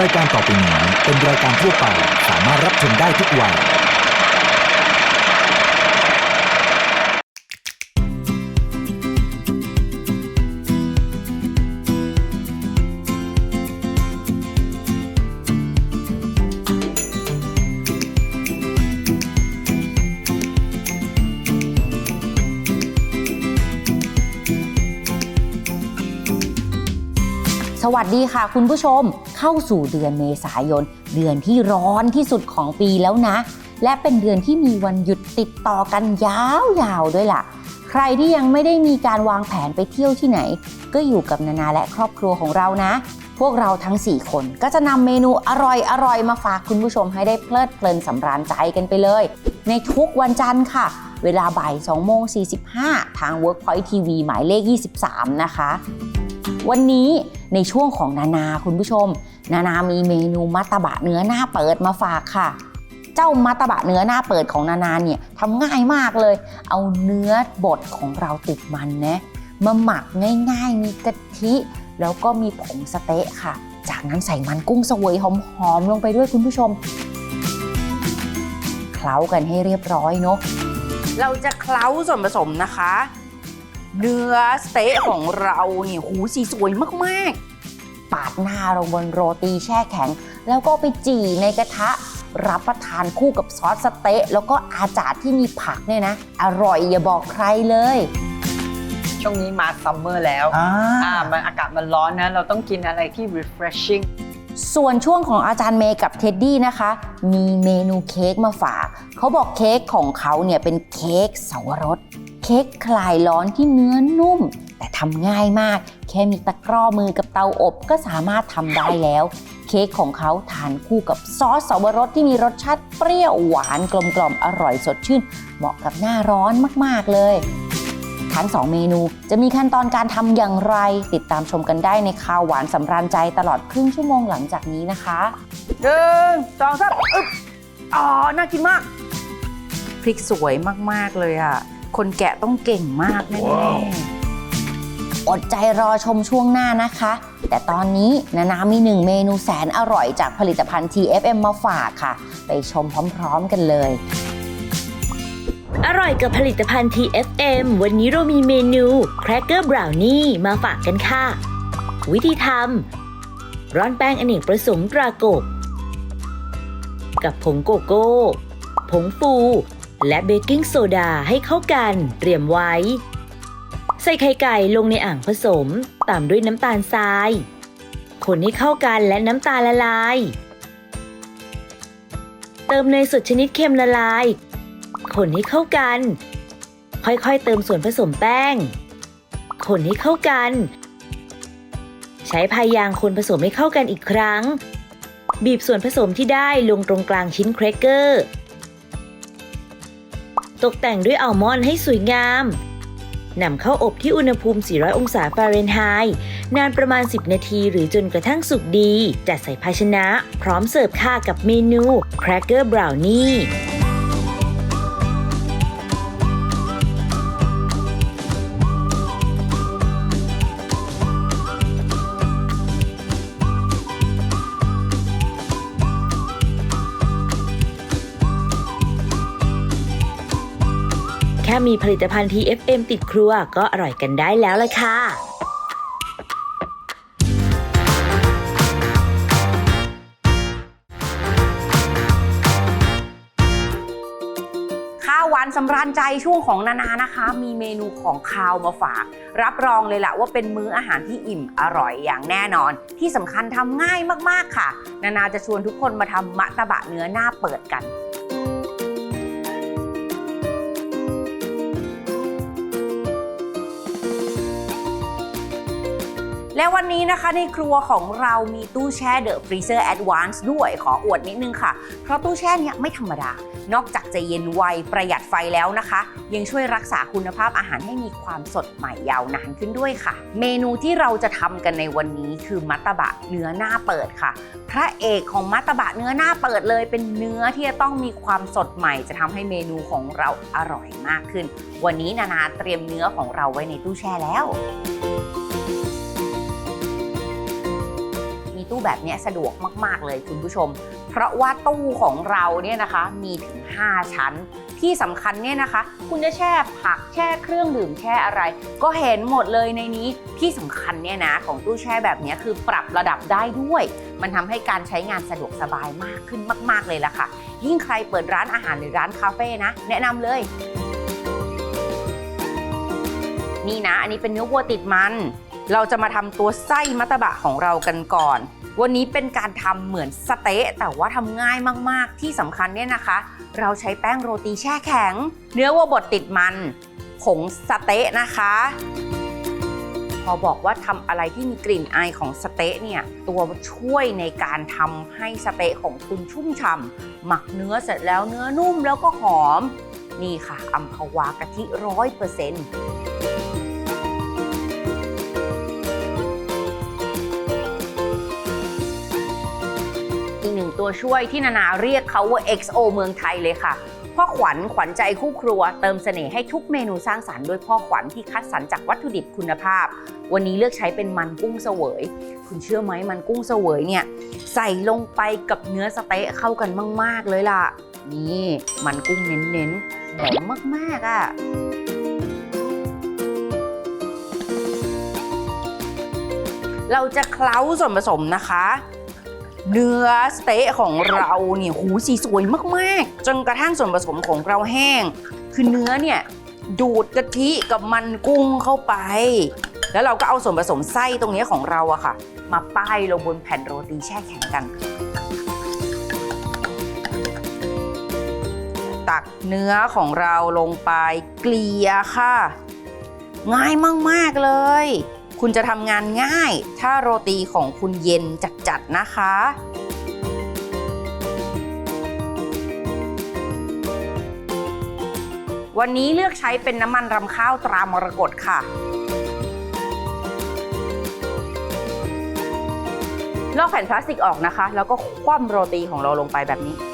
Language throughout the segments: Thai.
รายการต่อไปนี้เป็นรายการทั่วไปสามารถรับชมได้ทุกวัย สวัสดีค่ะคุณผู้ชม เข้าสู่เดือนเมษายน เดือนที่ร้อนที่สุดของปีแล้วนะ และเป็นเดือนที่มีวันหยุดติดต่อกันยาวๆด้วยล่ะ ใครที่ยังไม่ได้มีการวางแผนไปเที่ยวที่ไหน ก็อยู่กับนานาและครอบครัวของเรานะ พวกเราทั้ง 4 คนก็จะนำเมนูอร่อยๆมาฝากคุณผู้ชมให้ได้เพลิดเพลินสำราญใจกันไปเลย ในทุกวันจันทร์ค่ะเวลาบ่าย2โมง45 ทาง Workpoint TV หมายเลข 23 นะคะ วันนี้ ในช่วงของนานาคุณผู้ชม นานามีเมนูมัตตบะเนื้อหน้าเปิดมาฝากค่ะ เจ้ามัตตบะเนื้อหน้าเปิดของนานาเนี่ยทำง่ายมากเลย เอาเนื้อบดของเราติดมันนะมาหมักง่ายๆ มีกะทิ แล้วก็มีผงสเต๊ะค่ะ จากนั้นใส่มันกุ้งสวยหอมๆลงไปด้วยคุณผู้ชม เคล้ากันให้เรียบร้อยเนาะเราจะเคล้าส่วนผสมนะคะ เนื้อสเต๊ะของเราเนี่ยหูสีสวยมากๆ ปาดหน้าลงบนโรตีแช่แข็ง แล้วก็ไปจี่ในกระทะ รับประทานคู่กับซอสสเต๊ะ แล้วก็อาจาดที่มีผักเนี่ยนะ อร่อยอย่าบอกใครเลย ช่วงนี้มาซัมเมอร์แล้วอ่า อ่ามันอากาศมันร้อนนะ เราต้องกินอะไรที่ refreshing ส่วนช่วงของอาจารย์เมย์กับเท็ดดี้นะคะ มีเมนูเค้กมาฝาก เขาบอกเค้กของเขาเนี่ยเป็นเค้กสาวรสเค้กคลายร้อนที่เนื้อนุ่ม แต่ทำง่ายมาก แค่มีตะกร้อมือกับเตาอบก็สามารถทำได้แล้ว เค้กของเขาทานคู่กับซอสสาวรสที่มีรสชาติเปรี้ยวหวานกลมกล่อมอร่อยสดชื่น เหมาะกับหน้าร้อนมากๆเลยทั้ง 2 เมนูจะมีขั้นตอนการทำอย่างไร ติดตามชมกันได้ในข่าวหวานสำราญใจตลอดครึ่งชั่วโมงหลังจากนี้นะคะหนึ่งสองสามอึ๊บอ๋อ น่ากินมาก พริกสวยมาก ๆ เลยอะ คนแกะต้องเก่งมากแน่ๆอดใจรอชมช่วงหน้านะคะ แต่ตอนนี้นานามีหนึ่งเมนูแสนอร่อยจากผลิตภัณฑ์ TFM มาฝากค่ะ ไปชมพร้อมๆกันเลยอร่อยกับผลิตภัณฑ์ TFM วันนี้เรามีเมนูแครกเกอร์บราวนี่มาฝากกันค่ะ วิธีทำร้อนแป้งอเนกประสงค์ตรากบ กับผงโกโก้ ผงฟู และเบกกิ้งโซดาให้เข้ากันเตรียมไว้ ใส่ไข่ไก่ลงในอ่างผสม ตามด้วยน้ำตาลทราย คนให้เข้ากันและน้ำตาลละลาย เติมเนยสดชนิดเค็มละลาย คนให้เข้ากัน ค่อยๆ เติมส่วนผสมแป้ง คนให้เข้ากัน ใช้พายางคนผสมให้เข้ากันอีกครั้ง บีบส่วนผสมที่ได้ลงตรงกลางชิ้นแครกเกอร์ ตกแต่งด้วยอัลมอนด์ให้สวยงามนำเข้าอบที่อุณหภูมิ 400 องศาฟาเรนไฮต์นานประมาณ 10 นาทีหรือจนกระทั่งสุกดี จัดใส่ภาชนะ พร้อมเสิร์ฟค่ากับเมนูแครกเกอร์บราวนี่ มีผลิตภัณฑ์ TFM ติดครัวก็อร่อยกันได้แล้วละค่ะข้าวหวานสำราญใจช่วงของนานานะคะ มีเมนูของคาวมาฝาก รับรองเลยล่ะว่าเป็นมื้ออาหารที่อิ่มอร่อยอย่างแน่นอน ที่สำคัญทำง่ายมากๆค่ะ นานาจะชวนทุกคนมาทำมะตะบะเนื้อหน้าเปิดกัน และวันนี้นะคะในครัวของเรามีตู้แช่เดอะฟรีเซอร์แอดวานซ์ด้วยขออวดนิดนึงค่ะ เพราะตู้แช่เนี้ยไม่ธรรมดา นอกจากจะเย็นไวประหยัดไฟแล้วนะคะ ยังช่วยรักษาคุณภาพอาหารให้มีความสดใหม่ยาวนานขึ้นด้วยค่ะ เมนูที่เราจะทำกันในวันนี้คือมัตตบะเนื้อหน้าเปิดค่ะ พระเอกของมัตตบะเนื้อหน้าเปิดเลยเป็นเนื้อที่จะต้องมีความสดใหม่ จะทำให้เมนูของเราอร่อยมากขึ้น วันนี้นานาเตรียมเนื้อของเราไว้ในตู้แช่แล้ว แบบนี้สะดวกมาก ๆ เลยคุณผู้ชม เพราะว่าตู้ของเราเนี่ยนะคะมีถึง 5 ชั้น ที่สำคัญเนี่ยนะคะ คุณจะแช่ผักแช่เครื่องดื่มแช่อะไร ก็เห็นหมดเลยในนี้ที่สำคัญเนี่ยนะของตู้แช่แบบนี้คือปรับระดับได้ด้วย มันทำให้การใช้งานสะดวกสบายมากขึ้นมาก ๆ เลยล่ะค่ะ ยิ่งใครเปิดร้านอาหารหรือร้านคาเฟ่นะแนะนำเลยนี่นะ อันนี้เป็นเนื้อวัวติดมัน เราจะมาทำตัวไส้มัตบะของเรากันก่อน วันนี้เป็นการทำเหมือนสเต๊ะแต่ว่าทำง่ายมากๆ ที่สำคัญเนี่ยนะคะ เราใช้แป้งโรตีแช่แข็ง เนื้อวัวบดติดมัน ผงสเต๊ะนะคะ พอบอกว่าทำอะไรที่มีกลิ่นอายของสเต๊ะเนี่ยตัวช่วยในการทำให้สเต๊ะของคุณชุ่มฉ่ำหมักเนื้อเสร็จแล้วเนื้อนุ่มแล้วก็หอม นี่ค่ะอัมพวากะทิร้อยเปอร์เซ็นต์ ตัวช่วยที่นานาเรียกเขาว่า XO เมืองไทยเลยค่ะ พ่อขวัญขวัญใจคู่ครัว เติมเสน่ห์ให้ทุกเมนูสร้างสรรค์ด้วยพ่อขวัญที่คัดสรรจากวัตถุดิบคุณภาพ วันนี้เลือกใช้เป็นมันกุ้งเสวย คุณเชื่อไหมมันกุ้งเสวยเนี่ยใส่ลงไปกับเนื้อสเต๊ะเข้ากันมาก ๆ เลยล่ะ นี่มันกุ้งเน้นๆหอมมากๆอะเราจะเคล้าส่วนผสมนะคะ เนื้อสเต๊ะของเราเนี่ยหูสีสวยมากๆ จนกระทั่งส่วนผสมของเราแห้ง คือเนื้อเนี่ยดูดกะทิกับมันกุ้งเข้าไป แล้วเราก็เอาส่วนผสมไส้ตรงนี้ของเราอะค่ะ มาป้ายลงบนแผ่นโรตีแช่แข็งกัน ตักเนื้อของเราลงไปเกลี่ยค่ะ ง่ายมาก ๆ เลย คุณจะทำงานง่าย ถ้าโรตีของคุณเย็นจัดๆนะคะวันนี้เลือกใช้เป็นน้ำมันรำข้าวตรามรกตค่ะ ลอกแผ่นพลาสติกออกนะคะ แล้วก็คว่ำโรตีของเราลงไปแบบนี้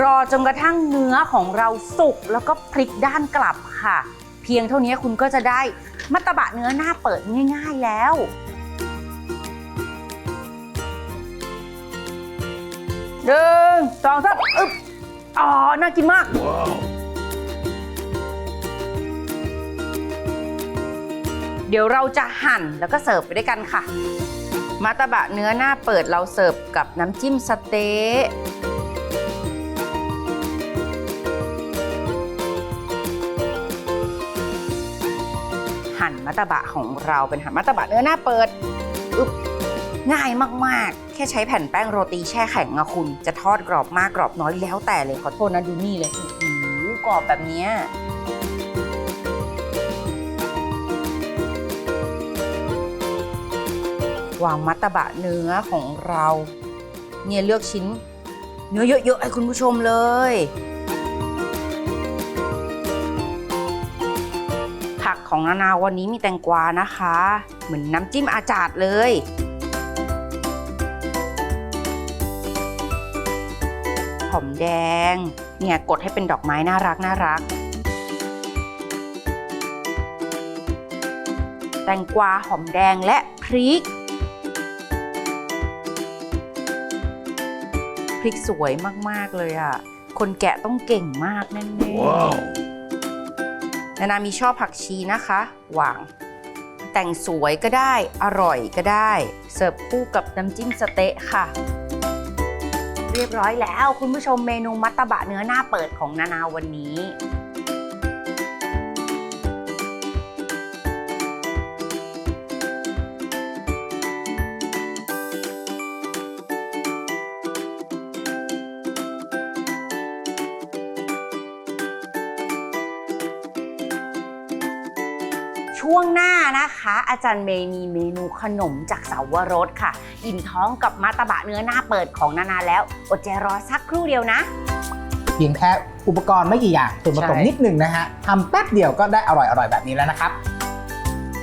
รอจนกระทั่งเนื้อของเราสุกแล้วก็พลิกด้านกลับค่ะ เพียงเท่านี้คุณก็จะได้มัตตบะเนื้อหน้าเปิดง่าย ๆแล้วหนึ่งสองสามอึ๊บอ๋อ น่ากินมาก เดี๋ยวเราจะหั่นแล้วก็เสิร์ฟไปด้วยกันค่ะ มาตาบะเนื้อหน้าเปิดเราเสิร์ฟกับน้ำจิ้มสเต๊ะ ตตบะของเราเป็นหั่นมัตตบะเนื้อหน้าเปิดอึ๊บง่ายมากๆ แค่ใช้แผ่นแป้งโรตีแช่แข็งอะคุณ จะทอดกรอบมากกรอบน้อยแล้วแต่เลยขอโทษนะดูนี่เลยโอ้โหกรอบแบบนี้วางมัตตบะเนื้อของเรา เนี่ยเลือกชิ้น เนื้อเยอะๆให้คุณผู้ชมเลย ของนานาวันนี้มีแตงกวานะคะ เหมือนน้ำจิ้มอาจาดเลย หอมแดง เนี่ยกดให้เป็นดอกไม้น่ารักน่ารัก แตงกวาหอมแดงและพริก พริกสวยมาก ๆ เลยอะ คนแกะต้องเก่งมากแน่ๆ นานามีชอบผักชีนะคะวาง แต่งสวยก็ได้อร่อยก็ได้ เสิร์ฟคู่กับน้ำจิ้มสเต๊ะค่ะ เรียบร้อยแล้วคุณผู้ชมเมนูมัตตบะเนื้อหน้าเปิดของนานาวันนี้ ช่วงหน้านะคะ อาจารย์เมย์มีเมนูขนมจากเสาวรสค่ะ อิ่มท้องกับมัตตบะเนื้อหน้าเปิดของนานาแล้ว อดใจรอสักครู่เดียวนะ เพียงแค่อุปกรณ์ไม่กี่อย่างส่วนผสมใช่ นิดหนึ่งนะฮะทำแป๊บเดียวก็ได้อร่อยๆแบบนี้แล้วนะครับ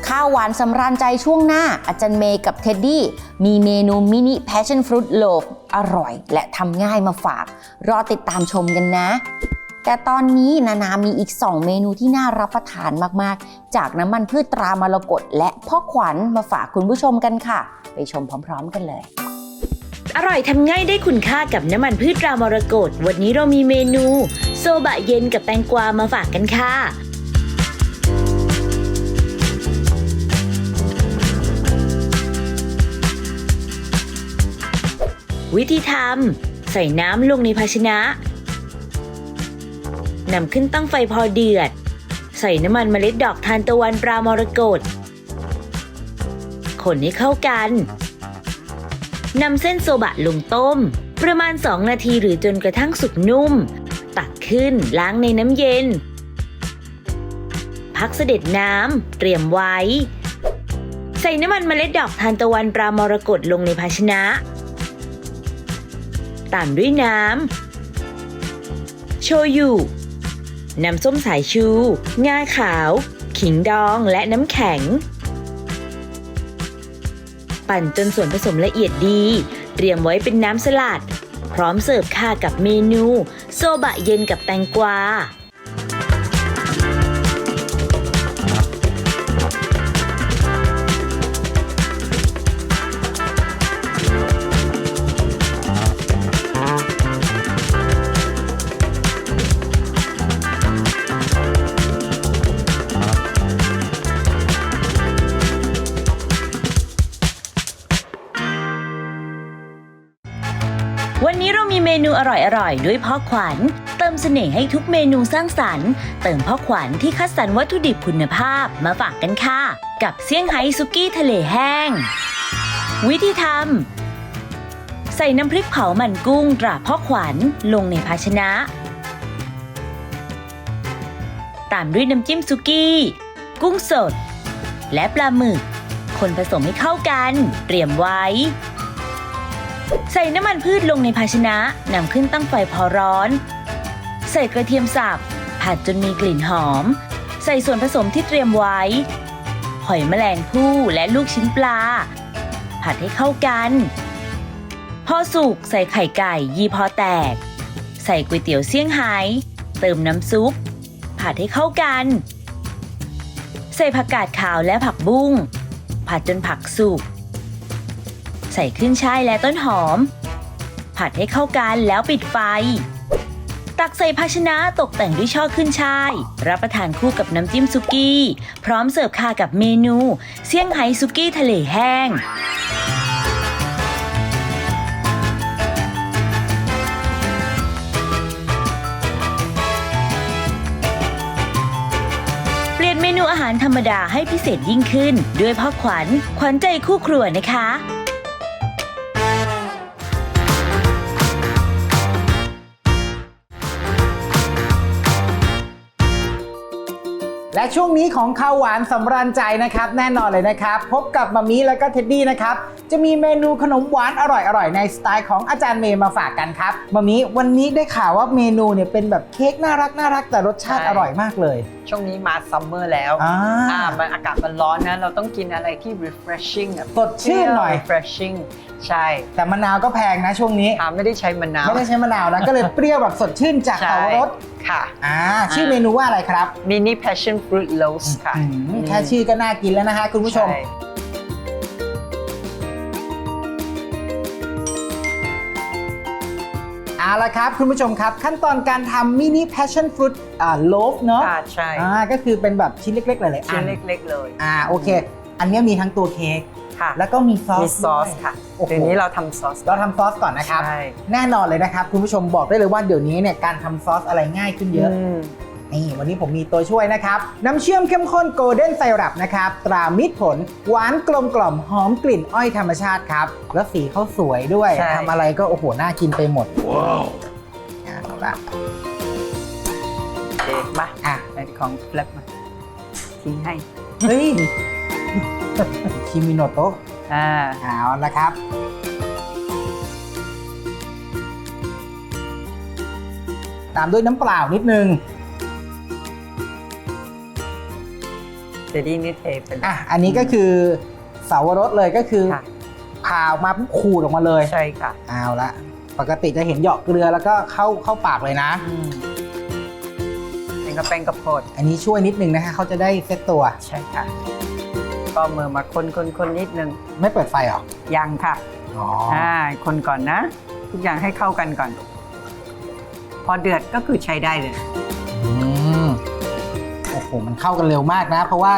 ข้าวหวานสำราญใจช่วงหน้า อาจารย์เมย์กับเท็ดดี้มีเมนูมินิ passion fruit loaf อร่อย และทำง่ายมาฝาก รอติดตามชมกันนะ แต่ตอนนี้นานามีอีก 2 เมนูที่น่ารับประทานมากๆ จากน้ำมันพืชตรามรกตและพ่อขวัญมาฝากคุณผู้ชมกันค่ะ ไปชมพร้อม ๆ กันเลยอร่อยทำง่ายได้คุณค่ากับน้ำมันพืชรามรกตวันนี้เรามีเมนู โซบะเย็นกับแตงกวามาฝากกันค่ะ วิธีทำใส่น้ำลงในภาชนะ นำขึ้นตั้งไฟพอเดือด ใส่น้ำมันเมล็ดดอกทานตะวันปลามรกตคนให้เข้ากันนำเส้นโซบะลงต้ม ประมาณ 2 นาทีหรือจนกระทั่งสุกนุ่ม ตักขึ้นล้างในน้ำเย็น พักเสด็จน้ำเตรียมไว้ ใส่น้ำมันเมล็ดดอกทานตะวันปลามรกตลงในภาชนะ ตามด้วยน้ำ โชยุ น้ำส้มสายชู งาขาว ขิงดองและน้ำแข็ง ปั่นจนส่วนผสมละเอียดดี เตรียมไว้เป็นน้ำสลัด พร้อมเสิร์ฟค่ะกับเมนู โซบะเย็นกับแตงกวา อร่อยๆ ด้วยพ่อขวัญ เติมเสน่ห์ให้ทุกเมนูสร้างสรรค์ เติมพ่อขวัญที่คัดสรรวัตถุดิบคุณภาพมาฝากกันค่ะ กับเซี่ยงไฮ้ซุกี้ทะเลแห้ง วิธีทำใส่น้ำพริกเผามันกุ้งตราพ่อขวัญลงในภาชนะ ตามด้วยน้ำจิ้มซุกี้ กุ้งสด และปลาหมึก คนผสมให้เข้ากัน เตรียมไว้ ใส่น้ำมันพืชลงในภาชนะนำขึ้นตั้งไฟพอร้อน ใส่กระเทียมสับผัดจนมีกลิ่นหอม ใส่ส่วนผสมที่เตรียมไว้ หอยแมลงภู่และลูกชิ้นปลา ผัดให้เข้ากัน พอสุกใส่ไข่ไก่ยีพอแตก ใส่ก๋วยเตี๋ยวเซี่ยงไฮ้เติมน้ำซุป ผัดให้เข้ากัน ใส่ผักกาดขาวและผักบุ้ง ผัดจนผักสุก ใส่ขึ้นช่ายและต้นหอม ผัดให้เข้ากันแล้วปิดไฟ ตักใส่ภาชนะตกแต่งด้วยช่อขึ้นช่าย รับประทานคู่กับน้ำจิ้มซุกี้ พร้อมเสิร์ฟค่ะกับเมนูเซี่ยงไฮ้ซุกี้ทะเลแห้งเปลี่ยนเมนูอาหารธรรมดาให้พิเศษยิ่งขึ้น ด้วยพ่อขวัญ ขวัญใจคู่ครัวนะคะ และช่วงนี้ของข้าวหวานสำราญใจนะครับ แน่นอนเลยนะครับ พบกับมามีแล้วก็เท็ดดี้นะครับ จะมีเมนูขนมหวานอร่อยๆ ในสไตล์ของอาจารย์เมย์มาฝากกันครับมามีวันนี้ได้ข่าวว่าเมนูเนี่ยเป็นแบบเค้กน่ารักน่ารักแต่รสชาติใช่ อร่อยมากเลยช่วงนี้มาซัมเมอร์แล้วอ่าอ่ามันอากาศมันร้อนนะ เราต้องกินอะไรที่ refreshing แบบสดชื่นหน่อยเปรี้ว refreshing ใช่ แต่มะนาวก็แพงนะช่วงนี้อ่าไม่ได้ใช้มะนาว ไม่ได้ใช้มะนาวนะ ก็เลยเปรี้ยวแบบสดชื่นจากใช่เขารสค่ะ อ่าชื่อเมนูว่าอะไรครับ mini passion fruit loaves ค่ะอืมแค่ชื่อก็น่ากินแล้วนะฮะคุณผู้ชมใช่เอาละครับ คุณผู้ชมครับ ขั้นตอนการทำมินิ passion fruit อ่า loaf เนอะอ่าใช่อ่าก็คือเป็นแบบชิ้นเล็กๆหลายๆชิ้อันนเล็กๆเลย อ่าโอเค อันนี้มีทั้งตัวเค้ก ค่ะ แล้วก็มีซอสมีซอสด้วยค่ะโอ้โห เดี๋ยวนี้เราทำซอส เราทำซอสก่อนนะครับ ใช่ แน่นอนเลยนะครับ คุณผู้ชมบอกได้เลยว่าเดี๋ยวนี้เนี่ยการทำซอสอะไรง่ายขึ้นเยอะ ม นี่วันนี้ผมมีตัวช่วยนะครับ น้ำเชื่อมเข้มข้นโกลเด้นไซรัปนะครับ ตรามิตรผล หวานกลมกล่อมหอมกลิ่นอ้อยธรรมชาติครับ แล้วสีเขาสวยด้วยใช่ ทำอะไรก็โอ้โห น่ากินไปหมด ว้าวเอาละโอเคมาอะ ไอ้ของแฟลปมาทิ้งให้ เฮ้ย คิมิโนโตะอ่าเอาละครับ ตามด้วยน้ำเปล่านิดนึงเดี๋ยวนี้นี่เทไปเลยอะ อันนี้ก็คือเสาวรสเลยก็คือค่ะ ผ่าออกมาปุ๊บขูดออกมาเลย ใช่ค่ะเอาละปกติจะเห็นเหยาะเกลือแล้วก็เข้าเข้าปากเลยนะ อืมแล้วก็แป้งข้าวโพดอันนี้ช่วยนิดนึงนะคะเขาจะได้เซตตัว ใช่ค่ะ ก็มือมาคนคนคนนิดนึงไม่เปิดไฟเหรอ ยังค่ะอ๋ออ่าคนก่อนนะ ทุกอย่างให้เข้ากันก่อน พอเดือดก็คือใช้ได้เลย อืมโอ้โหมันเข้ากันเร็วมากนะ เพราะว่า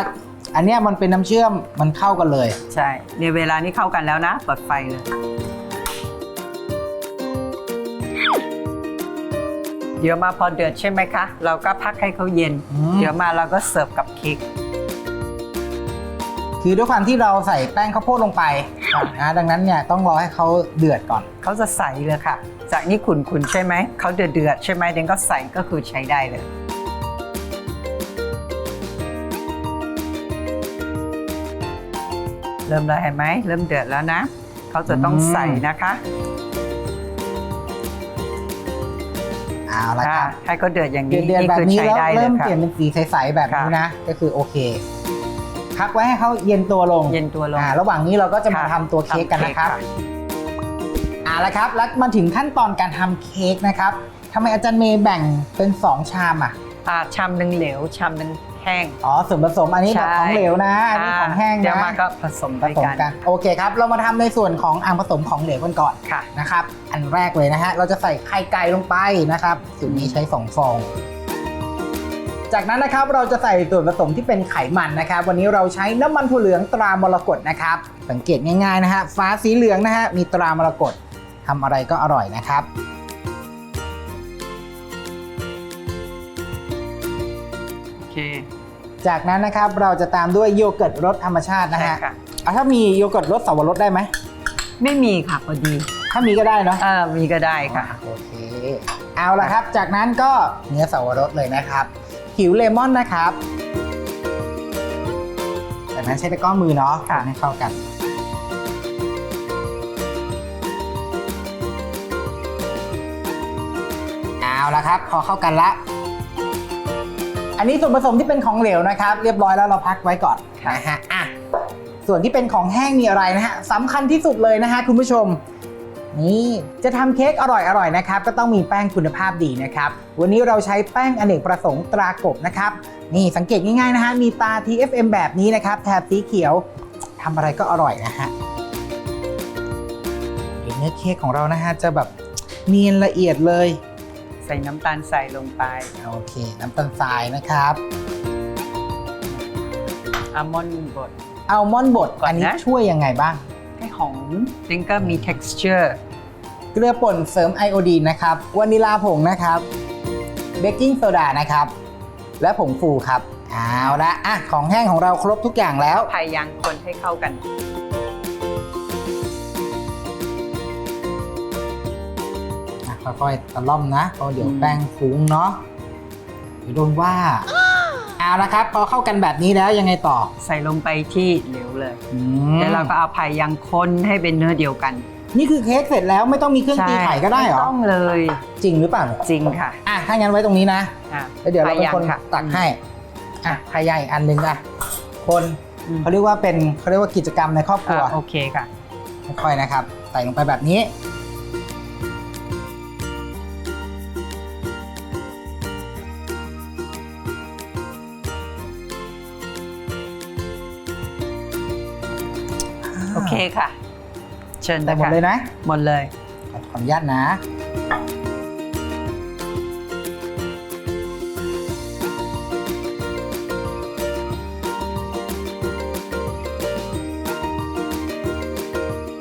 อันเนี้ยมันเป็นน้ำเชื่อมมันเข้ากันเลย ใช่ในเวลานี้เข้ากันแล้วนะเปิดไฟเลย เดี๋ยวมาพอเดือดใช่ไหมคะ เราก็พักให้เขาเย็น อืม เดี๋ยวมาเราก็เสิร์ฟกับเค้ก คือด้วยความที่เราใส่แป้งข้าวโพดลงไปนะดังนั้นเนี่ยต้องรอให้เขาเดือดก่อน เขาจะใสเลยค่ะ จากนี้ขุนๆใช่ไหม เขาเดือดเดือดๆใช่ไหมเดนก็ใส่ก็คือใช้ได้เลย เริ่มแล้วเห็นไหม เริ่มเดือดแล้วนะ เขาจะต้องอืมใส่นะคะเอาละครับอ่าให้เขาเดือดอย่างเดืนี้อดเดือดนี่แบบคือนี้ใช้แล้วได้เลเริ่ยมค่ะเปลี่ยนเป็นสีใสๆแบบนี้ค่ะนะ ก็คือโอเค พักไว้ให้เขาเย็นตัวลงเย็นตัวลง อ่าระหว่างนี้เราก็จะมาค่ะทำตัวเค้กกันนะครับทำเค้กเอาละครับ แล้วมาถึงขั้นตอนการทำเค้กนะครับทำไมอาจารย์เมย์แบ่งเป็น 2 ชามอะอ่าชามหนึ่งเหลวชามหนึ่งแห้ง อ๋อส่วนผสมอันนี้แบบใช่ ของเหลวนะอันนี้ของแห้งเดี๋ยวนะมาก็ผสมผด้วยสมกันกันโอเคครับ เรามาทำในส่วนของอ่างผสมของเหลวกันก่อนค่ะ นะครับ อันแรกเลยนะฮะเราจะใส่ไข่ไก่ลงไปนะครับสูตรนี้ใช้2ฟอง จากนั้นนะครับเราจะใส่ส่วนผสมที่เป็นไขมันนะครับ วันนี้เราใช้น้ำมันถั่วเหลืองตรามรกตนะครับ สังเกตง่ายๆนะฮะฟ้าสีเหลืองนะฮะมีตรามรกตทำอะไรก็อร่อยนะครับโอเค จากนั้นนะครับเราจะตามด้วยโยเกิร์ตรสธรรมชาตินะใช่ฮะค่ะ อะถ้ามีโยเกิร์ตรสสับปะรดได้ไหมไม่มีค่ะพอดีถ้ามีก็ได้เนาะ เออมีก็ได้ค่ะ โอเค เอาละครับ จากนั้นก็เนื้อสับปะรดเลยนะครับ ผิวเลมอนนะครับจากนั้นใช้ตะกร้อมือเนาะค่ะให้เข้ากันเอาละครับ พอเข้ากันละ อันนี้ส่วนผสมที่เป็นของเหลวนะครับ เรียบร้อยแล้วเราพักไว้ก่อนนะฮะอะส่วนที่เป็นของแห้งมีอะไรนะฮะสำคัญที่สุดเลยนะฮะคุณผู้ชม นี่จะทำเค้กอร่อยๆนะครับ ก็ต้องมีแป้งคุณภาพดีนะครับ วันนี้เราใช้แป้งอเนกประสงค์ตรากบนะครับ นี่สังเกตง่ายๆนะฮะ มีตา TFM แบบนี้นะครับ แถบสีเขียวทำอะไรก็อร่อยนะฮะเดี๋ยวเนื้อเค้กของเรานะฮะจะแบบเนียนละเอียดเลย ใส่น้ำตาลใส่ลงไป โอเค น้ำตาลทรายนะครับอัลมอนด์บดอัลมอนด์บดก่อนนะอันนี้ช่วยยังไงบ้างให้หอมดิงก็มี texture เกลือป่นเสริมไอโอดีนนะครับวานิลาผงนะครับ เบกกิ้งโซดานะครับ และผงฟูครับเอาละอะของแห้งของเราครบทุกอย่างแล้ว พยายามคนให้เข้ากัน อะค่อยๆตะล่อมนะเพราะเดี๋ยวอืมแป้งฟุ้งเนาะเดี๋ยวโดนว่า เอาละครับ พอเข้ากันแบบนี้แล้วยังไงต่อใส่ลงไปที่เหลวเลย อืมแล้วเราก็เอาพายางคนให้เป็นเนื้อเดียวกันนี่คือเค้กเสร็จแล้วไม่ต้องมีเครื่องตีไข่ก็ได้เหรอ ม่ต้องเลยจริงหรือเปล่าเนี่ยจริงค่ะอะถ้างั้นไว้ตรงนี้นะอะแล้วเดี๋ยวเราเป็นคนพยงค่ะตักให้อะพายายอีกอันหนึ่งอะคนอืมเขาเรียกว่าเป็นเขาเรียกว่ากิจกรรมในครอบครัวอะโอเคค่ะ ค่อยๆนะครับใส่ลงไปแบบนี้ เคค่ะ เชิญแต่หมดค่ะเลยนะ หมดเลย ขออนุญาตนะ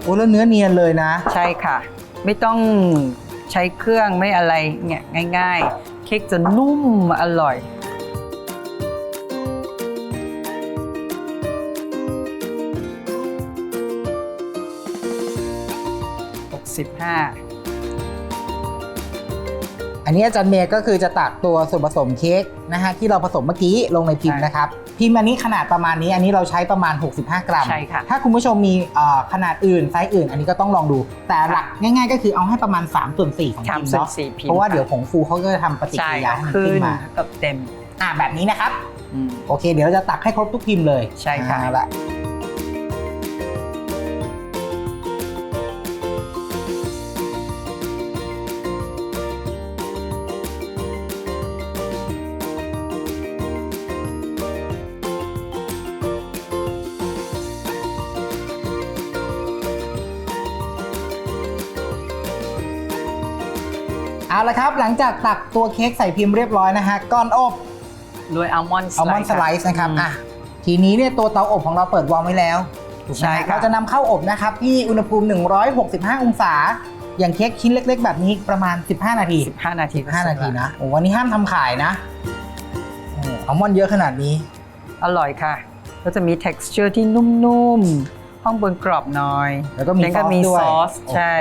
โอ้แล้วเนื้อเนียนเลยนะ ใช่ค่ะ ไม่ต้องใช้เครื่องไม่อะไรเนี่ยง่าย ๆ เค้กจะนุ่มอร่อย 65อันนี้อาจารย์เมย์ก็คือจะตักตัวส่วนผสมเค้กนะฮะที่เราผสมเมื่อกี้ลงในพิมพ์ใช่นะครับ พิมพ์อันนี้ขนาดประมาณนี้ อันนี้เราใช้ประมาณ 65 กรัม ใช่ค่ะ ถ้าคุณผู้ชมมีเอ่อขนาดอื่นไซส์อื่น อันนี้ก็ต้องลองดู แต่หลักง่าย ๆ ก็คือเอาให้ประมาณ3ส่วน4ของชามพิมพ์ส่วนเนาะสี่พิมพ์เพราะว่าเดี๋ยวผงฟูเขาก็จะทำปฏิใช่กิริยาให้มันขึ้ขึ้นนมากับเต็มอ่าแบบนี้นะครับอืมโอเค เดี๋ยวเราจะตักให้ครบทุกพิมพ์เลยใช่ค่ะเอาละ ละครับ หลังจากตักตัวเค้กใส่พิมพ์เรียบร้อยนะฮะก่อนอบโรยอัลมอนด์อัลมอนด์สไลซ์นะครับอะทีนี้เนี่ยตัวเตาอบของเราเปิดวอร์มไว้แล้วถูกไหมใช่ฮะค่ะเราจะนำเข้าอบนะครับที่อุณหภูมิ 165 องศา อย่างเค้กชิ้นเล็ก ๆ แบบนี้ประมาณ 15 นาที 15 นาทีก็5นาทีเสร็จนะโอ้วันนี้ห้ามทำขายนะโอ้อัลมอนด์เยอะขนาดนี้ อร่อยค่ะ ก็จะมี texture ที่นุ่มๆข้างบนกรอบหน่อย แล้วก็มีแล้วก็มีด้วยซอสใช่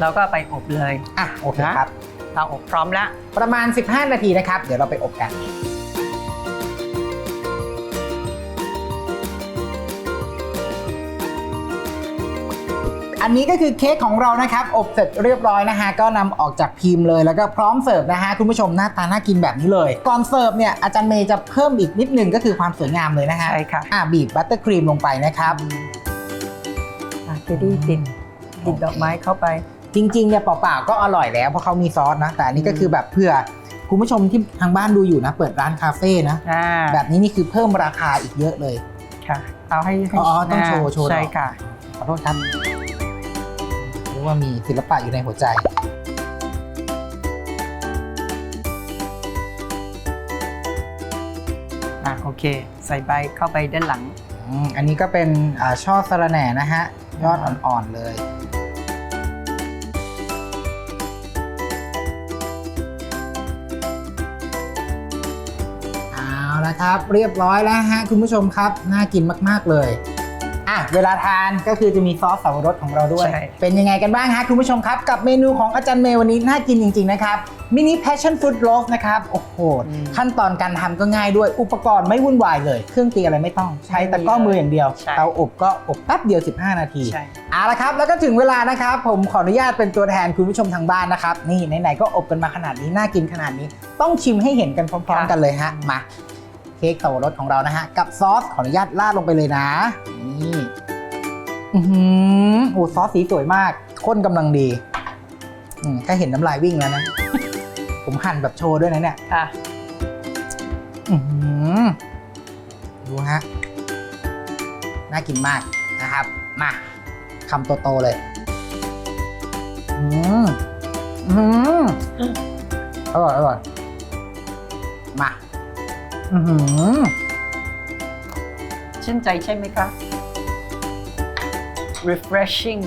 แล้วก็ไปอบเลย อะโอเคนะ ครับ เราอบพร้อมแล้วประมาณ 15 นาทีนะครับ เดี๋ยวเราไปอบกัน อันนี้ก็คือเค้กของเรานะครับ อบเสร็จเรียบร้อยนะฮะ ก็นำออกจากพิมพ์เลย แล้วก็พร้อมเสิร์ฟนะฮะ คุณผู้ชมหน้าตาน่ากินแบบนี้เลย ก่อนเสิร์ฟเนี่ยอาจารย์เมย์จะเพิ่มอีกนิดนึงก็คือความสวยงามเลยนะฮะใช่ค่ะอะบีบบัตเตอร์ครีมลงไปนะครับ อะเจดี้ติดติดดอกไม้เข้าไป จริงๆเนี่ยเปล่าๆก็อร่อยแล้วเพราะเขามีซอสนะ แต่อันนี้ก็คือแบบเพื่อคุณผู้ชมที่ทางบ้านดูอยู่นะ เปิดร้านคาเฟ่นะ อ่าแบบนี้นี่คือเพิ่มราคาอีกเยอะเลย ค่ะ เอาให้ให้อ๋อต้องโชว์โชว์ใช่ดอกค่ะ ขอโทษครับเรียกว่ามีศิลปะอยู่ในหัวใจ อะโอเค ใส่ใบเข้าไปด้านหลัง อืมอันนี้ก็เป็นอ่าช่อสะระแหน่นะฮะ ยอดอ่อนๆเลย เอาละครับ เรียบร้อยแล้วฮะคุณผู้ชมครับ น่ากินมาก ๆ เลยอะเวลาทานก็คือจะมีซอสสับปะรดของเราด้วย ใช่ เป็นยังไงกันบ้างฮะคุณผู้ชมครับ กับเมนูของอาจารย์เมย์วันนี้น่ากินจริง ๆ นะครับมินิ passion fruit loaf นะครับ โอ้โห ขั้นตอนการทำก็ง่ายด้วยอุปกรณ์ไม่วุ่นวายเลย เครื่องตีอะไรไม่ต้องใช้ตะกร้อมืออย่างเดียว ใช่ เตาอบก็อบแป๊บเดียว 15 นาที ใช่ เอาละครับ แล้วก็ถึงเวลานะครับ ผมขออนุญาตเป็นตัวแทนคุณผู้ชมทางบ้านนะครับ นี่ไหนๆก็อบกันมาขนาดนี้ น่ากินขนาดนี้ ต้องชิมให้เห็นกันพร้อม ๆ กันเลยฮะ มา เค้กสับปะรดของเรานะฮะ กับซอส ขออนุญาตราดลงไปเลยนะ นี่อือหือโอ้ซอสสีสวยมากข้นกำลังดีอืมแค่เห็นน้ำลายวิ่งแล้วนะ ผมหั่นแบบโชว์ด้วยนะเนี่ย ค่ะ อื้อหือดูฮะ น่ากินมากนะครับ มาคำโตๆเลย อืมอืมอร่อยอร่อยมา อือหือชื่นใจใช่ไหมคะ refreshing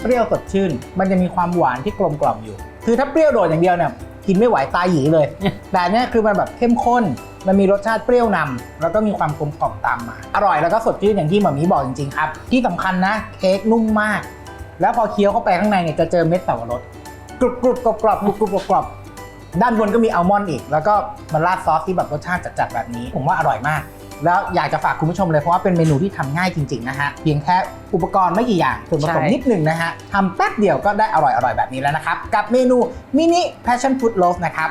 เปรี้ยวสดชื่น มันจะมีความหวานที่กลมกล่อมอยู่ คือถ้าเปรี้ยวโดดอย่างเดียวเนี่ยกินไม่ไหวตายหยีเลย แต่อันเนี้ยคือมันแบบเข้มข้น มันมีรสชาติเปรี้ยวนำแล้วก็มีความกลมกล่อมตามมา อร่อยแล้วก็สดชื่นอย่างที่หมามีบอกจริงๆครับ ที่สำคัญนะเค้กนุ่มมาก แล้วพอเคี้ยวเข้าไปข้างในเนี่ยจะเจอเม็ดสับปะรดกรุบกรุบกรอบกรอบกรุบกรุบกรอบกรอบ ด้านบนก็มีอัลมอนด์อีก แล้วก็มาราดซอสที่แบบรสชาติจัดๆแบบนี้ ผมว่าอร่อยมาก แล้วอยากจะฝากคุณผู้ชมเลยเพราะว่าเป็นเมนูที่ทำง่ายจริงๆนะฮะเพียงแค่อุปกรณ์ไม่กี่อย่างส่วนผสมนิดหนึ่งนะฮะทำแป๊บเดียวก็ได้อร่อยๆแบบนี้แล้วนะครับกับเมนูมินิแพชชั่นฟู้ดโลฟนะครับ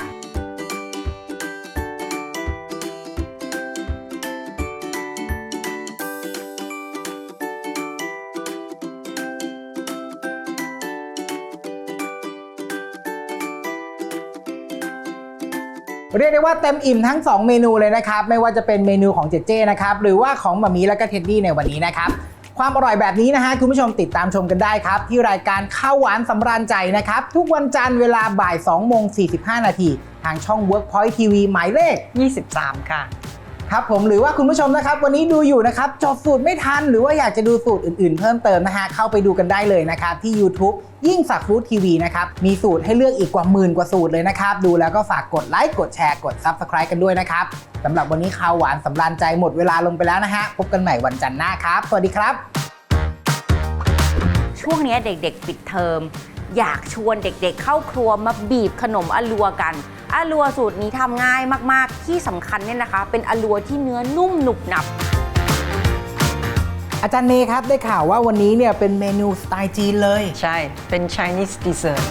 เรียกได้ว่าเต็มอิ่มทั้ง 2 เมนูเลยนะครับ ไม่ว่าจะเป็นเมนูของเจเจนะครับ หรือว่าของหมามีและก็เท็ดดี้ในวันนี้นะครับ ความอร่อยแบบนี้นะฮะคุณผู้ชมติดตามชมกันได้ครับ ที่รายการข้าวหวานสำราญใจนะครับ ทุกวันจันทร์เวลาบ่าย2โมง45 นาทีทางช่อง Workpoint TV หมายเลข 23 ค่ะ ครับผมหรือว่าคุณผู้ชมนะครับ วันนี้ดูอยู่นะครับจดสูตรไม่ทัน หรือว่าอยากจะดูสูตรอื่นๆ เพิ่มเติมนะฮะเข้าไปดูกันได้เลยนะครับที่ YouTube ยิ่งสักฟู้ดทีวีนะครับมีสูตรให้เลือกอีกกว่าหมื่นกว่าสูตรเลยนะครับดูแล้วก็ฝากกดไลค์กดแชร์กด Subscribe กันด้วยนะครับสำหรับวันนี้ข่าวหวานสำราญใจหมดเวลาลงไปแล้วนะฮะพบกันใหม่วันจันทร์หน้าครับสวัสดีครับ ช่วงเนี้ยเด็กๆ ปิดเทอมอยากชวนเด็กๆ เข้าครัวมาบีบขนมอลัวกัน อลัวสูตรนี้ทำง่ายมากๆ ที่สำคัญเนี่ยนะคะ เป็นอลัวที่เนื้อนุ่มหนุบหนับ อาจารย์เนครับได้ข่าวว่าวันนี้เนี่ยเป็นเมนูสไตล์จีนเลย ใช่ เป็น Chinese dessert